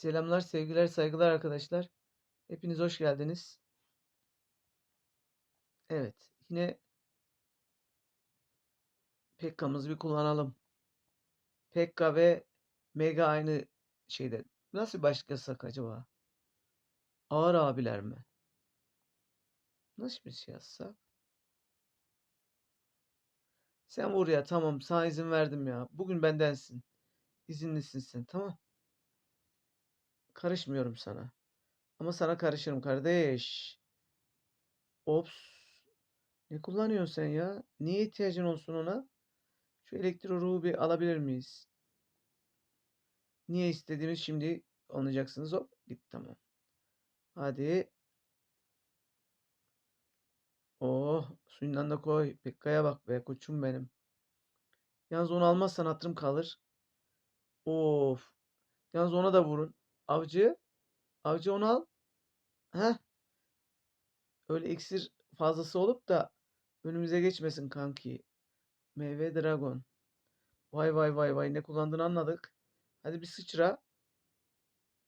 Selamlar, sevgiler, saygılar arkadaşlar. Hepiniz hoş geldiniz. Evet, yine Pekka'mızı bir kullanalım. Pekka ve Mega aynı şeyde. Nasıl başlasak acaba? Ağır abiler mi? Nasıl bir şey yazsak? Sen vur ya tamam sana izin verdim ya. Bugün bendensin. İzinlisin sen tamam. Karışmıyorum sana. Ama sana karışırım kardeş. Ops. Ne kullanıyorsun sen ya? Niye ihtiyacın olsun ona? Şu elektro ruhu bir alabilir miyiz? Niye istediğimiz şimdi anlayacaksınız. Hop git tamam. Hadi. Oh suyundan da koy. Pekka'ya bak be koçum benim. Yalnız onu almazsan hatırım kalır. Of. Yalnız ona da vurun. Avcı. Avcı onu al. Heh. Öyle iksir fazlası olup da önümüze geçmesin kanki. Meyve dragon. Vay vay vay vay ne kullandığını anladık. Hadi bir sıçra.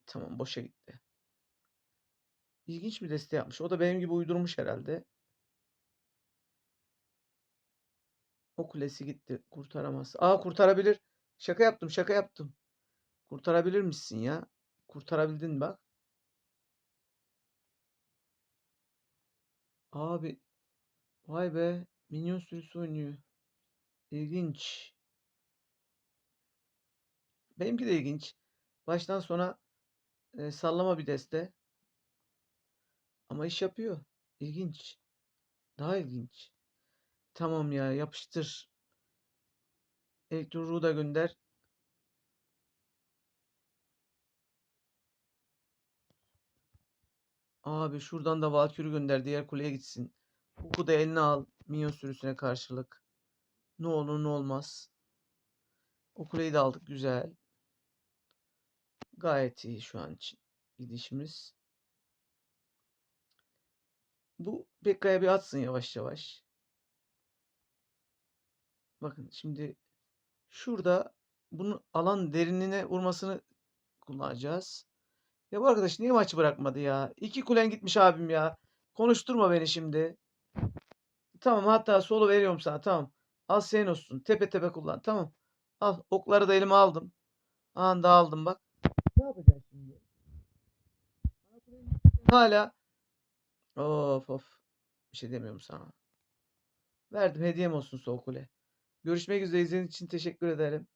Tamam boşa gitti. İlginç bir deste yapmış. O da benim gibi uydurmuş herhalde. O kulesi gitti. Kurtaramaz. Aa kurtarabilir. Şaka yaptım şaka yaptım. Kurtarabilir misin ya? Kurtarabildin bak. Abi. Vay be. Minyon sürüsü oynuyor. İlginç. Benimki de ilginç. Baştan sona e, sallama bir deste. Ama iş yapıyor. İlginç. Daha ilginç. Tamam ya yapıştır. Elektro da gönder. Abi şuradan da Valkyr'i gönder. Diğer kuleye gitsin. Huku da eline al. Minyon sürüsüne karşılık. Ne olur ne olmaz. O kuleyi de aldık. Güzel. Gayet iyi şu an için gidişimiz. Bu Pekka'ya bir atsın yavaş yavaş. Bakın şimdi şurada bunu alan derinliğine vurmasını kullanacağız. Ya bu arkadaş niye maçı bırakmadı ya? İki kulen gitmiş abim ya. Konuşturma beni şimdi. Tamam hatta solo veriyorum sana tamam. Al senin olsun. Tepe tepe kullan tamam. Al okları da elime aldım. Anda aldım bak. Ne yapacaksın şimdi? Hala of of. Bir şey demiyorum sana. Verdim hediyem olsun sol kule. Görüşmek üzere izlediğiniz için teşekkür ederim.